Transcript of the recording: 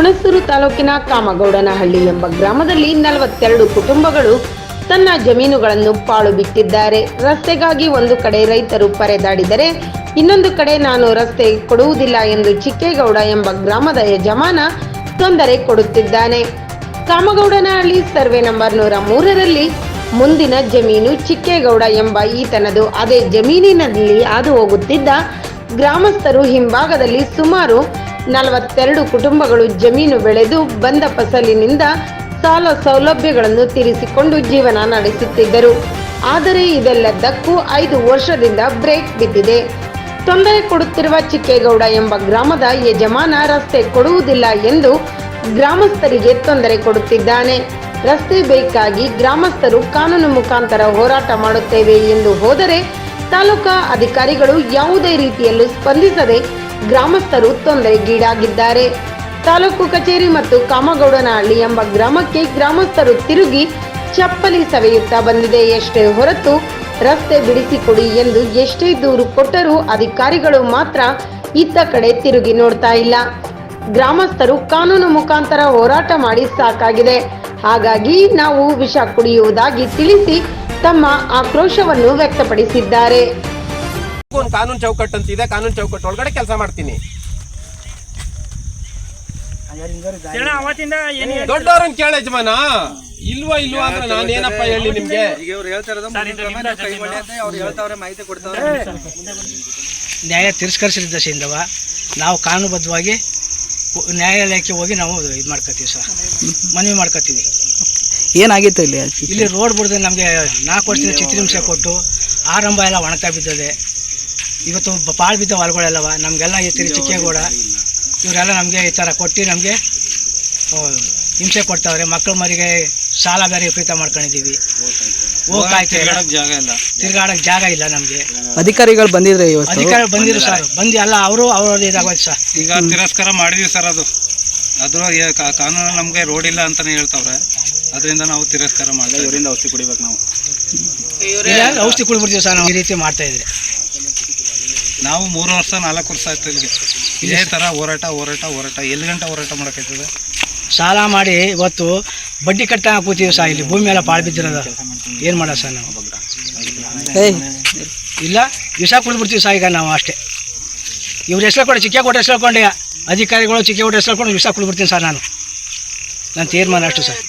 ಹುಣಸೂರು ತಾಲೂಕಿನ ಕಾಮಗೌಡನಹಳ್ಳಿ ಎಂಬ ಗ್ರಾಮದಲ್ಲಿ ನಲವತ್ತೆರಡು ಕುಟುಂಬಗಳು ತನ್ನ ಜಮೀನುಗಳನ್ನು ಪಾಳು ಬಿಟ್ಟಿದ್ದಾರೆ ರಸ್ತೆಗಾಗಿ ಒಂದು ಕಡೆ ರೈತರು ಪರೆದಾಡಿದರೆ ಇನ್ನೊಂದು ಕಡೆ ನಾನು ರಸ್ತೆ ಕೊಡುವುದಿಲ್ಲ ಎಂದು ಚಿಕ್ಕೇಗೌಡ ಎಂಬ ಗ್ರಾಮದ ಯಜಮಾನ ತೊಂದರೆ ಕೊಡುತ್ತಿದ್ದಾನೆ. ಕಾಮಗೌಡನಹಳ್ಳಿ ಸರ್ವೆ ನಂಬರ್ ನೂರ ಮೂರರಲ್ಲಿ ಮುಂದಿನ ಜಮೀನು ಚಿಕ್ಕೇಗೌಡ ಎಂಬ ಈತನದು. ಅದೇ ಜಮೀನಿನಲ್ಲಿ ಹಾದು ಹೋಗುತ್ತಿದ್ದ ಗ್ರಾಮಸ್ಥರು ಹಿಂಭಾಗದಲ್ಲಿ ಸುಮಾರು ನಲವತ್ತೆರಡು ಕುಟುಂಬಗಳು ಜಮೀನು ಬೆಳೆದು ಬಂದ ಫಸಲಿನಿಂದ ಸಾಲ ಸೌಲಭ್ಯಗಳನ್ನು ತೀರಿಸಿಕೊಂಡು ಜೀವನ ನಡೆಸುತ್ತಿದ್ದರು. ಆದರೆ ಇದೆಲ್ಲದಕ್ಕೂ ಐದು ವರ್ಷದಿಂದ ಬ್ರೇಕ್ ಬಿದ್ದಿದೆ. ತೊಂದರೆ ಕೊಡುತ್ತಿರುವ ಚಿಕ್ಕೇಗೌಡ ಎಂಬ ಗ್ರಾಮದ ಯಜಮಾನ ರಸ್ತೆ ಕೊಡುವುದಿಲ್ಲ ಎಂದು ಗ್ರಾಮಸ್ಥರಿಗೆ ತೊಂದರೆ ಕೊಡುತ್ತಿದ್ದಾನೆ. ರಸ್ತೆ ಬೇಕಾಗಿ ಗ್ರಾಮಸ್ಥರು ಕಾನೂನು ಮುಖಾಂತರ ಹೋರಾಟ ಮಾಡುತ್ತೇವೆ ಎಂದು ಹೋದರೆ ತಾಲೂಕಾ ಅಧಿಕಾರಿಗಳು ಯಾವುದೇ ರೀತಿಯಲ್ಲೂ ಸ್ಪಂದಿಸದೆ ಗ್ರಾಮಸ್ಥರು ತೊಂದರೆಗೀಡಾಗಿದ್ದಾರೆ. ತಾಲೂಕು ಕಚೇರಿ ಮತ್ತು ಕಾಮಗೌಡನಹಳ್ಳಿ ಎಂಬ ಗ್ರಾಮಕ್ಕೆ ಗ್ರಾಮಸ್ಥರು ತಿರುಗಿ ಚಪ್ಪಲಿ ಸವೆಯುತ್ತಾ ಬಂದಿದೆ. ಎಷ್ಟೇ ಹೊರತು ರಸ್ತೆ ಬಿಡಿಸಿಕೊಡಿ ಎಂದು ಎಷ್ಟೇ ದೂರು ಕೊಟ್ಟರೂ ಅಧಿಕಾರಿಗಳು ಮಾತ್ರ ಇತ್ತ ಕಡೆ ತಿರುಗಿ ನೋಡ್ತಾ ಇಲ್ಲ. ಗ್ರಾಮಸ್ಥರು ಕಾನೂನು ಮುಖಾಂತರ ಹೋರಾಟ ಮಾಡಿ ಸಾಕಾಗಿದೆ. ಹಾಗಾಗಿ ನಾವು ವಿಷ ಕುಡಿಯುವುದಾಗಿ ತಿಳಿಸಿ ತಮ್ಮ ಆಕ್ರೋಶವನ್ನು ವ್ಯಕ್ತಪಡಿಸಿದ್ದಾರೆ. ಒಂದು ಕಾನೂನು ಚೌಕಟ್ಟು ಅಂತ ಇದೆ ಕಾನೂನು ಚೌಕಟ್ಟು ಒಳಗಡೆ ಕೆಲಸ ಮಾಡ್ತೀನಿ. ಜನ ಅವತ್ತಿಂದ ಏನು ದೊಡ್ಡವ್ರನ್ನ ಕೇಳ ಯಜಮಾನ. ಇಲ್ವಾ ಇಲ್ವಾ ಅಂದ್ರೆ ನಾನು ನಾನೇನಪ್ಪ ಹೇಳಿ ನಿಮ್ಗೆ? ನ್ಯಾಯ ತಿರಸ್ಕರಿಸಿದ ದಶೆಯಿಂದವ ನಾವು ಕಾನೂನುಬದ್ಧವಾಗಿ ನ್ಯಾಯಾಲಯಕ್ಕೆ ಹೋಗಿ ನಾವು ಇದು ಮಾಡ್ಕೋತೀವಿ ಸರ್. ಮನವಿ ಮಾಡ್ಕೋತೀವಿ ಏನಾಗಿತ್ತು ಇಲ್ಲಿ ಇಲ್ಲಿ ರೋಡ್ ಬಿಡದೆ ನಮಗೆ ನಾಲ್ಕು ವರ್ಷದಿಂದ ಚಿತ್ರಹಿಂಸೆ ಕೊಟ್ಟು ಆರಂಭ ಎಲ್ಲ ಒಣಕ ಬಿದ್ದದೆ. ಇವತ್ತು ಭಾಳ ಪಾಳು ಬಿದ್ದ ಹೊಲಗಳೆಲ್ಲವ? ನಮಗೆಲ್ಲ ಈ ತಿರು ಚಿಕ್ಕೇಗೌಡ ಇವರೆಲ್ಲ ನಮಗೆ ಈ ಥರ ಕೊಟ್ಟು ನಮಗೆ ಹಿಂಸೆ ಕೊಡ್ತಾವ್ರೆ. ಮಕ್ಕಳ ಮರಿಗೆ ಸಾಲ ಬೇರೆ ವಿಪರೀತ ಮಾಡ್ಕೊಂಡಿದ್ದೀವಿ. ಹೋಗಕ್ಕೆ ಜಾಗ ಇಲ್ಲ. ತಿರ್ಗಾಡಕ್ಕೆ ಜಾಗ ಇಲ್ಲ ನಮಗೆ. ಅಧಿಕಾರಿಗಳು ಬಂದಿದ್ರೆ ಇವತ್ತು? ಅಧಿಕಾರಿ ಬಂದಿರು ಸರ್. ಬಂದಿ ಅಲ್ಲ ಅವರು ಅವ್ರದ್ದು ಇದಾಗೋಯ್ತು ಸರ್. ಈಗ ತಿರಸ್ಕಾರ ಮಾಡಿದ್ವಿ ಸರ್ ಅದು. ಅದು ಏ- ಕಾನೂನು ನಮಗೆ ರೋಡ್ ಇಲ್ಲ ಅಂತಾನೆ ಹೇಳ್ತಾವ್ರೆ. ಅದರಿಂದ ನಾವು ತಿರಸ್ಕಾರ ಮಾಡಿದ್ವಿ ಇವರಿಂದ ಔಷಧಿ ಕುಡಿಬೇಕು ನಾವು. ಔಷಧಿ ಕುಡಿಬಿಡ್ತೀವಿ ಸರ್ ನಾವು. ಈ ರೀತಿ ಮಾಡ್ತಾ ಇದ್ರೆ ನಾವು ಮೂರು ವರ್ಷ ನಾಲ್ಕು ವರ್ಷ ಆಯ್ತು ಇಲ್ಲಿಗೆ. ಇದೇ ಥರ ಹೋರಾಟ ಹೋರಾಟ ಹೋರಾಟ. ಎಲ್ಲಿ ಗಂಟೆ ಹೋರಾಟ ಮಾಡೋಕ್ಕಾಯ್ತದೆ ಸಾಲ ಮಾಡಿ ಇವತ್ತು ಬಡ್ಡಿ ಕಟ್ಟ ಕೂತೀವಿ ಸಾ ಇಲ್ಲಿ. ಭೂಮಿ ಎಲ್ಲ ಪಾಳು ಬಿದ್ದಿರೋದು. ಏನು ಮಾಡ ಸರ್ ನಾವು? ಇಲ್ಲ ವಿಷ ಕುಡಿದ್ಬಿಡ್ತೀವಿ ಸಾ ಈಗ ನಾವು ಅಷ್ಟೇ. ಇವ್ರು ಹೆಸರು ಚಿಕ್ಕ ಕೊಟ್ಟು ಹೆಸರು ಹೇಳ್ಕೊಂಡೆ ಅಧಿಕಾರಿಗಳು ಚಿಕ್ಕ ಕೊಟ್ಟು ಹೇಳ್ಕೊಂಡು ವಿಷ ಕುಡಿದ್ಬಿಡ್ತೀನಿ ಸರ್ ನಾನು. ನನ್ನ ತೀರ್ಮಾನ ಅಷ್ಟು ಸರ್.